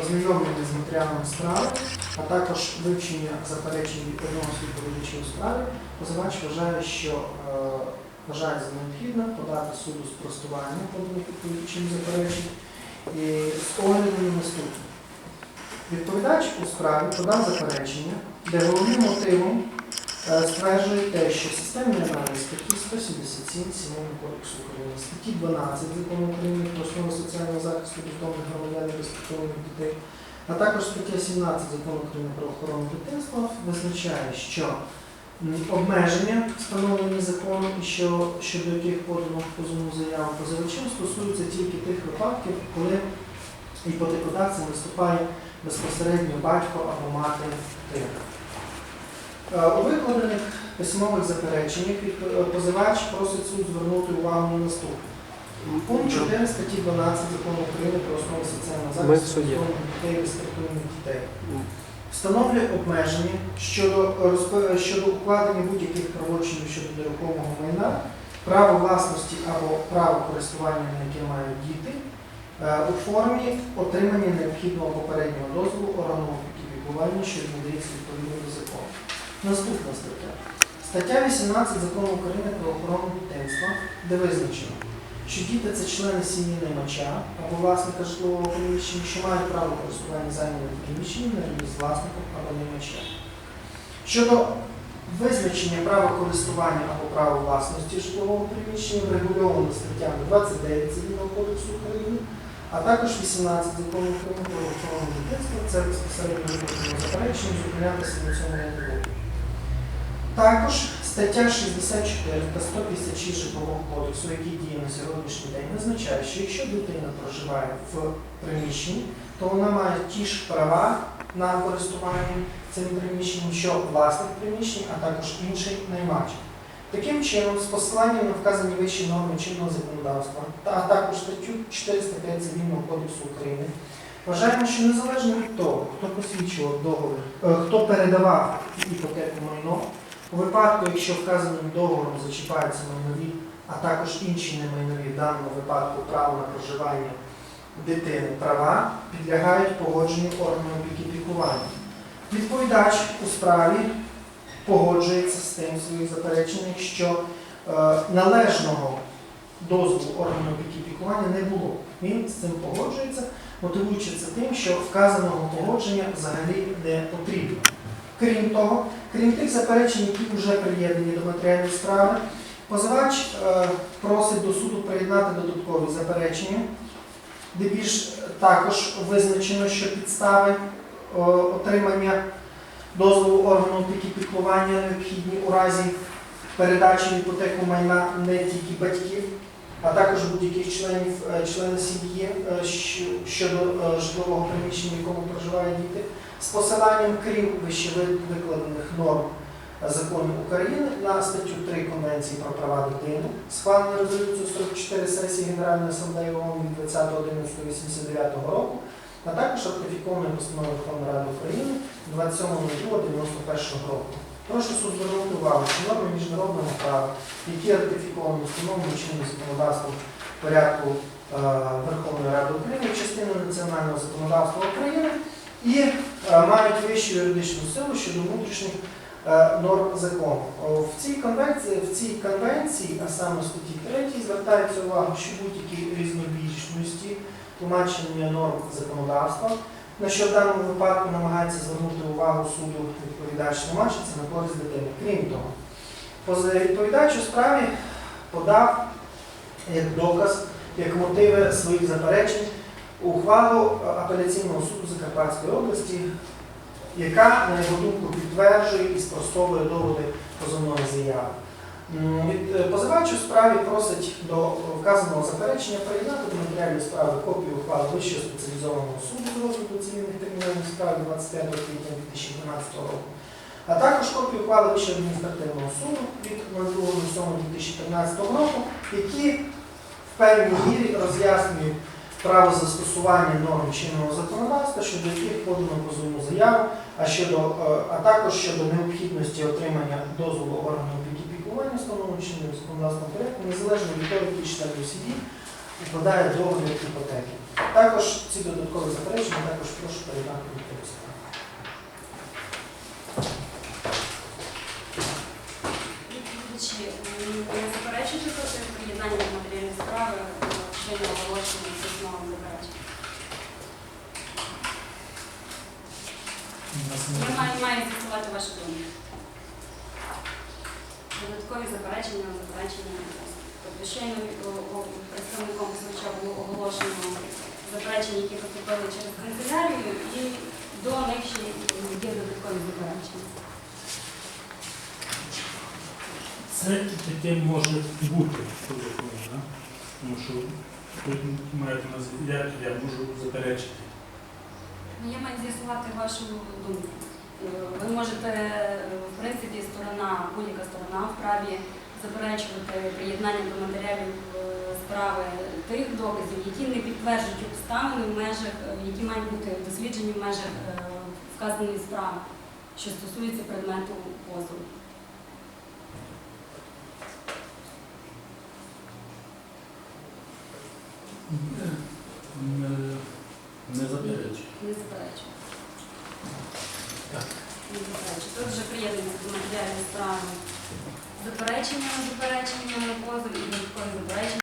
ознайомлення з матеріалами справи, а також вивчення заперечень від одного з відповідачів у справі, позивач вважає, що е, вважає за необхідне подати суду спростування поданих відповідачів заперечень і з огляду на наступне. Відповідач у справі подав заперечення, де головним мотивом стверджує те, що системний аналіз статті 177 Сімейного кодексу України, статті 12 Закону України про основи соціального захисту бездомних громадян і безпритульних дітей, а також стаття 17 Закону України про охорону дитинства визначає, що обмеження, встановлені законом, і що, щодо яких подано позовну заяву позивачем, стосуються тільки тих випадків, коли іпотекодавцем виступає безпосередньо батько або мати дитини. Е, У викладених письмових запереченнях е, позивач просить суд звернути увагу на наступне. Пункт 4 статті 12 Закону України про основи соціального захисту дітей і безпритульних дітей. Встановлює обмеження щодо, щодо укладення будь-яких правочинів щодо нерухомого майна, право власності або право користування, на яке мають діти, е, у формі отримання необхідного попереднього дозволу органу опіки піклування, що надається відповідно до закону. Наступна стаття. Стаття 18 Закону України про охорону дитинства, де визначено, що діти це члени сім'ї наймача або власника житлового приміщення, що мають право користування займаним приміщенням на рівні з власником або наймачем. Щодо визначення права користування або права власності житлового приміщення врегульовано статтями 29 Цивільного кодексу України, а також 18 закону України про охорону дитинства. Це безпосередньо заперечення, зупинятися на цьому було. Також стаття 64 та 156 Житлового кодексу, який діє на сьогоднішній день, визначає, що якщо дитина проживає в приміщенні, то вона має ті ж права на користування цим приміщенням, що власник приміщення, а також інший наймач. Таким чином, з посиланням на вказані вищі норми чинного законодавства, а також статтю 405 Цивільного кодексу України, вважаємо, що незалежно від того, хто посвідчував договір, е, хто передавав іпотеку майно, у випадку, якщо вказаним договором зачіпаються майнові, а також інші немайнові в даному випадку право на проживання дитини права, підлягають погодженню органу опіки піклування. Відповідач у справі погоджується з тим своїх запереченнях, що е, належного дозволу органу опіки піклування не було. Він з цим погоджується, мотивуючи це тим, що вказаного погодження взагалі не потрібно. Крім того, крім тих заперечень, які вже приєднані до матеріалів справи, позивач е, просить до суду приєднати додаткові заперечення, де більш також визначено, що підстави е, отримання дозволу органу опіки піклування необхідні у разі передачі іпотеку майна не тільки батьків, а також будь-яких членів е, члени сім'ї е, щодо е, житлового приміщення, в якому проживають діти, з посиланням, крім вище викладених норм закону України на статтю 3 Конвенції про права дитини, схвалену резолюцію 44 сесії Генеральної асамблеї ООН від 20.11.89 року, а також ратифікованою постановою Верховної Ради України 27.02.91 року. Прошу суд звернути увагу, що норми міжнародного права, які ратифіковані встановлені чинним законодавством порядку е, Верховної Ради України, частиною національного законодавства України і е, мають вищу юридичну силу щодо внутрішніх е, норм закону. В цій конвенції, в цій конвенції, а саме в статті 3, звертається увага, що будь-які різнобічності тлумачення норм законодавства, на що в даному випадку намагається звернути увагу суду відповідач тлумачиться на користь дитини. Крім того, поза- відповідач у справі подав як доказ, як мотиви своїх заперечень ухвалу апеляційного суду Закарпатської області, яка, на його думку, підтверджує і спростовує доводи позовної заяви. Від- е, Позивач у справі просить до вказаного заперечення приєднати до матеріалів справи копію ухвали Вищого спеціалізованого суду з розгляду цивільних кримінальних справ від 25 квітня 2012 року, а також копію ухвали Вищого адміністративного суду від 02.07.2013 року, які в певній мірі роз'яснюють право застосування норм чинного законодавства, щодо яких подано позовну заяву, а, щодо, е, а також щодо необхідності отримання дозволу органу опіки піклування, встановленого законодавством порядку, незалежно від того, який член сім'ї укладає договір іпотеки. Також ці додаткові заперечення також прошу передати до справи. Відповідачі, м, не заперечуєте проти приєднання до матеріальної справи е, щодо оголошення письмовим заперечень? Я маю, маю з'ясувати вашу думку. Додаткові заперечення, заперечення. Тобто щойно представником позивача було оголошено заперечення, які поступили через канцелярію, і до них ще є додаткові заперечення. Це таке може бути, тому що ви маєте як я можу заперечити. Ну, Я маю з'ясувати вашу думку. Е, Ви можете, е, в принципі, сторона, будь-яка сторона вправі заперечувати приєднання до матеріалів е, справи тих доказів, які не підтверджують обставини в межах, які мають бути досліджені в межах вказаної справи, що стосується предмету позову. Заперечую. Не заперечує. Тут вже приєднані до матеріалів справи заперечення на заперечення на позов і додаткові заперечення.